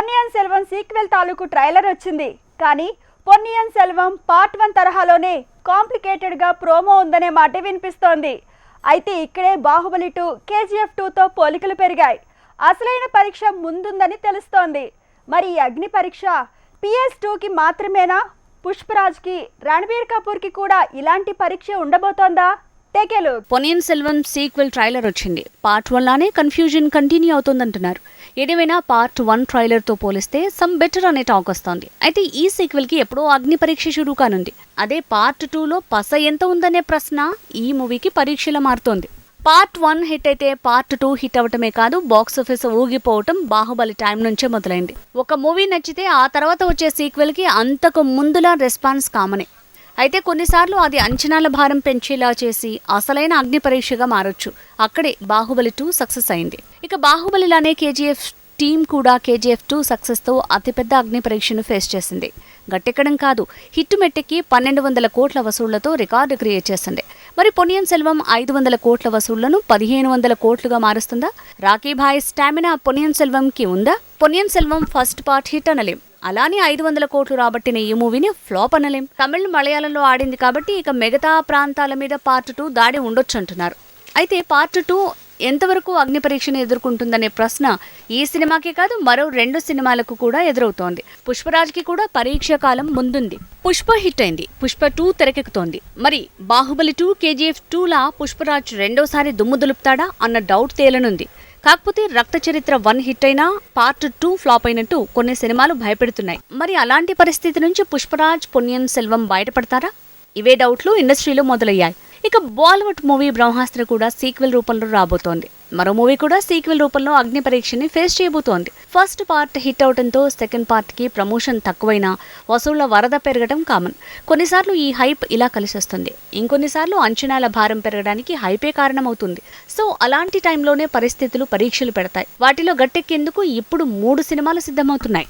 Ponniyin Selvan sequel తాలూకు trailer వచ్చింది. కానీ పొన్నియన్ సెల్వం పార్ట్ వన్ తరహాలోనే కాంప్లికేటెడ్గా ప్రోమో ఉందనే మాట వినిపిస్తోంది. అయితే ఇక్కడే బాహుబలి టూ కేజీఎఫ్ టూతో పోలికలు పెరిగాయి. అసలైన పరీక్ష ముందుందని తెలుస్తోంది. మరి ఈ అగ్ని పరీక్ష పిఎస్ టూకి మాత్రమేనా? పుష్పరాజ్కి రణబీర్ కపూర్కి కూడా ఇలాంటి పరీక్ష ఉండబోతోందా? టేకేలు పొనియన్ సెల్వం సీక్వెల్ ట్రైలర్ వచ్చింది. పార్ట్ వన్ లానే కన్ఫ్యూజన్ కంటిన్యూ అవుతుందంటున్నారు. ఏదేమైనా పార్ట్ వన్ ట్రైలర్తో పోలిస్తే సమ్ బెటర్ అనే టాక్ వస్తోంది. అయితే ఈ సీక్వెల్కి ఎప్పుడో అగ్ని పరీక్ష షురూ కానుంది. అదే పార్ట్ టూలో పస ఎంత ఉందనే ప్రశ్న ఈ మూవీకి పరీక్షలా మారుతోంది. పార్ట్ వన్ హిట్ అయితే పార్ట్ టూ హిట్ అవటమే కాదు బాక్స్ ఆఫీస్ ఊగిపోవటం బాహుబలి టైం నుంచే మొదలైంది. ఒక మూవీ నచ్చితే ఆ తర్వాత వచ్చే సీక్వెల్కి అంతకు ముందులా రెస్పాన్స్ కామనే అయితే కొన్నిసార్లు అది అంచనాల భారం పెంచేలా చేసి అసలైన అగ్ని పరీక్షగా మారొచ్చు. అక్కడే బాహుబలి టూ సక్సెస్ అయింది. ఇక బాహుబలిలానే కేజీఎఫ్ టీం కూడా కేజీఎఫ్ టూ సక్సెస్తో అతిపెద్ద అగ్ని పరీక్షను ఫేస్ చేసింది. గట్టెక్కడం కాదు హిట్ మెట్టెక్కి పన్నెండు వందల కోట్ల వసూళ్ళతో రికార్డు క్రియేట్ చేసింది. మరి పొన్నియన్ సెల్వం ఐదు వందల కోట్ల వసూళ్ళను పదిహేను వందల కోట్లుగా మారుస్తుందా? రాకీభాయ్ స్టామినా పొన్నియన్ సెల్వంకి ఉందా? Ponniyin Selvan first part hit అనలేం. అలానే ఐదు వందల కోట్లు రాబట్టిన ఈ మూవీని ఫ్లాప్ అనలేం. తమిళ్ మలయాళంలో ఆడింది కాబట్టి ఇక మిగతా ప్రాంతాల మీద పార్ట్ టూ దాడి ఉండొచ్చు అంటున్నారు అయితే పార్ట్ టూ ఎంతవరకు అగ్ని పరీక్షను ఎదుర్కొంటుందనే ప్రశ్న ఈ సినిమాకే కాదు మరో రెండు సినిమాలకు కూడా ఎదురవుతోంది. పుష్పరాజ్కి కూడా పరీక్ష కాలం ముందుంది. పుష్ప హిట్ అయింది. పుష్ప టూ తెరకెక్కుతోంది. మరి బాహుబలి టూ కేజీఎఫ్ టూలా పుష్పరాజ్ రెండోసారి దుమ్ము దులుపుతాడా అన్న డౌట్ తేలనుంది. కాకపోతే రక్త చరిత్ర వన్ హిట్ అయినా పార్ట్ టూ ఫ్లాప్ అయినట్టు కొన్ని సినిమాలు భయపెడుతున్నాయి. మరి అలాంటి పరిస్థితి నుంచి పుష్పరాజ్ పొన్నియన్ సెల్వం బయటపడతారా? ఇవే డౌట్లు ఇండస్ట్రీలో మొదలయ్యాయి. ఇక బాలీవుడ్ మూవీ బ్రహ్మాస్త్ర కూడా సీక్వెల్ రూపంలో రాబోతోంది. మరో మూవీ కూడా సీక్వెల్ రూపంలో అగ్ని పరీక్షని ఫేస్ చేయబోతోంది. ఫస్ట్ పార్ట్ హిట్ అవడంతో సెకండ్ పార్ట్కి ప్రమోషన్ తక్కువైనా వసూళ్ళ వరద పెరగడం కామన్. కొన్నిసార్లు ఈ హైప్ ఇలా కలిసొస్తుంది. ఇంకొన్నిసార్లు అంచనాల భారం పెరగడానికి హైపే కారణమవుతుంది. సో అలాంటి టైంలోనే పరిస్థితులు పరీక్షలు పెడతాయి. వాటిలో గట్టెక్కేందుకు ఇప్పుడు మూడు సినిమాలు సిద్ధమవుతున్నాయి.